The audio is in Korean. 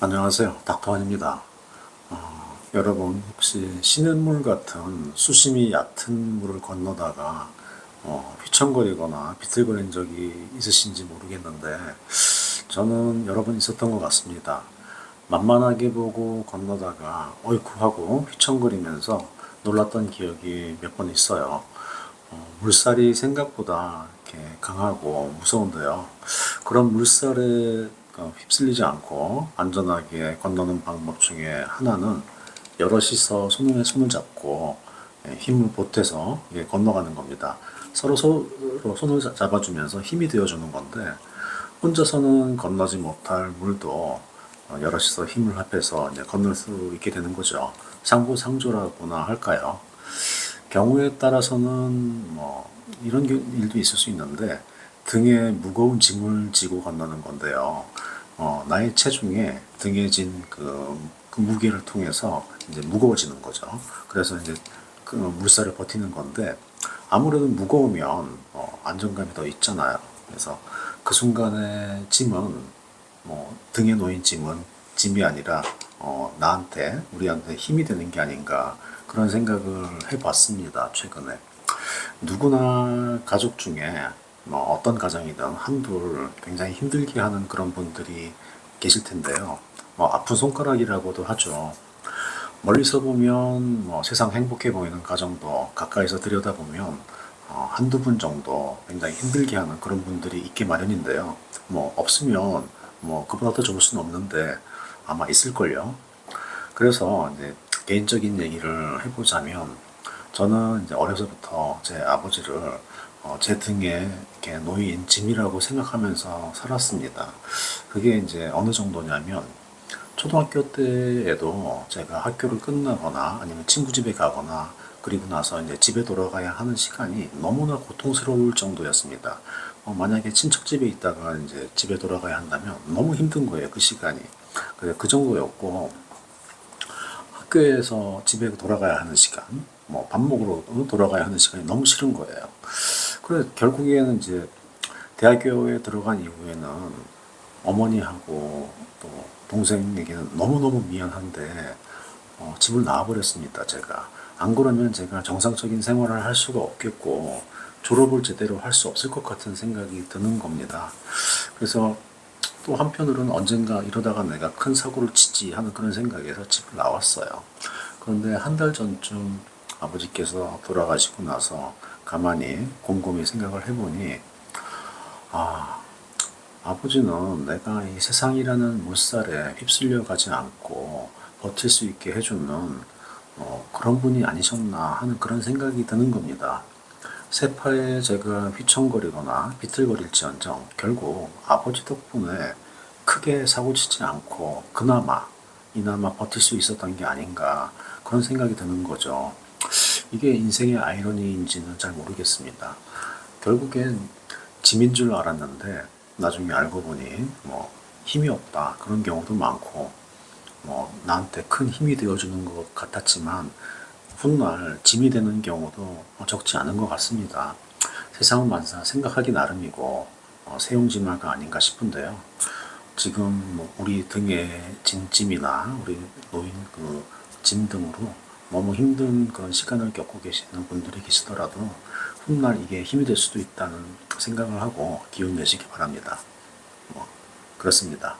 안녕하세요. 닥터환입니다. 어, 여러분 혹시 시냇물 같은 수심이 얕은 물을 건너다가 어, 휘청거리거나 비틀거린 적이 있으신지 모르겠는데 저는 여러 번 있었던 것 같습니다. 만만하게 보고 건너다가 어이쿠 하고 휘청거리면서 놀랐던 기억이 몇 번 있어요. 어, 물살이 생각보다 강하고 무서운데요. 그런 물살에 어, 휩쓸리지 않고 안전하게 건너는 방법 중에 하나는 여럿이서 손에 손을 잡고 예, 힘을 보태서 건너가는 겁니다. 서로 서로 손을 잡- 잡아주면서 힘이 되어주는 건데 혼자서는 건너지 못할 물도 어, 여럿이서 힘을 합해서 건널 수 있게 되는 거죠. 상부상조라고나 할까요? 경우에 따라서는 뭐 이런 겨- 일도 있을 수 있는데 등에 무거운 짐을 지고 건너는 건데요. 어, 나의 체중에 등에 진 그, 그 무게를 통해서 이제 무거워지는 거죠. 그래서 이제 그 물살을 버티는 건데 아무래도 무거우면 어, 안정감이 더 있잖아요. 그래서 그 순간에 짐은 뭐 등에 놓인 짐은 짐이 아니라 어, 나한테 우리한테 힘이 되는 게 아닌가 그런 생각을 해봤습니다 최근에 누구나 가족 중에 뭐 어떤 가정이든 한둘 굉장히 힘들게 하는 그런 분들이 계실 텐데요 뭐 아픈 손가락이라고도 하죠 멀리서 보면 뭐 세상 행복해 보이는 가정도 가까이서 들여다보면 어, 한두 분 정도 굉장히 힘들게 하는 그런 분들이 있기 마련인데요. 뭐 없으면 뭐 그보다 더 좋을 수는 없는데 아마 있을걸요. 그래서 이제 개인적인 얘기를 해보자면 저는 이제 어려서부터 제 아버지를 어, 제 등에 이렇게 놓인 짐이라고 생각하면서 살았습니다. 그게 이제 어느 정도냐면 초등학교 때에도 제가 학교를 끝나거나 아니면 친구 집에 가거나 그리고 나서 이제 집에 돌아가야 하는 시간이 너무나 고통스러울 정도였습니다. 어, 만약에 친척 집에 있다가 이제 집에 돌아가야 한다면 너무 힘든 거예요, 그 시간이. 그 정도였고, 학교에서 집에 돌아가야 하는 시간, 뭐 밥 먹으러 돌아가야 하는 시간이 너무 싫은 거예요. 그래, 결국에는 이제 대학교에 들어간 이후에는 어머니하고 또 동생에게는 너무너무 미안한데 어, 집을 나와버렸습니다, 제가. 안 그러면 제가 정상적인 생활을 할 수가 없겠고 졸업을 제대로 할 수 없을 것 같은 생각이 드는 겁니다. 그래서 또 한편으로는 언젠가 이러다가 내가 큰 사고를 치지 하는 그런 생각에서 집을 나왔어요. 그런데 한 달 전쯤 아버지께서 돌아가시고 나서 가만히 곰곰이 생각을 해보니 아 아버지는 내가 이 세상이라는 물살에 휩쓸려 가지 않고 버틸 수 있게 해주는 어, 그런 분이 아니셨나 하는 그런 생각이 드는 겁니다. 세파에 제가 휘청거리거나 비틀거릴지언정 결국 아버지 덕분에 크게 사고치지 않고 그나마 이나마 버틸 수 있었던 게 아닌가 그런 생각이 드는 거죠. 이게 인생의 아이러니인지는 잘 모르겠습니다. 결국엔 짐인 줄 알았는데 나중에 알고 보니 뭐 힘이 없다 그런 경우도 많고 뭐 나한테 큰 힘이 되어주는 것 같았지만 훗날 짐이 되는 경우도 적지 않은 것 같습니다. 세상은 만사 생각하기 나름이고 어, 세용지마가 아닌가 싶은데요. 지금 뭐 우리 등에 진 짐이나 우리 놓인 그 짐 등으로 너무 힘든 그런 시간을 겪고 계시는 분들이 계시더라도 훗날 이게 힘이 될 수도 있다는 생각을 하고 기운 내시기 바랍니다. 뭐 그렇습니다.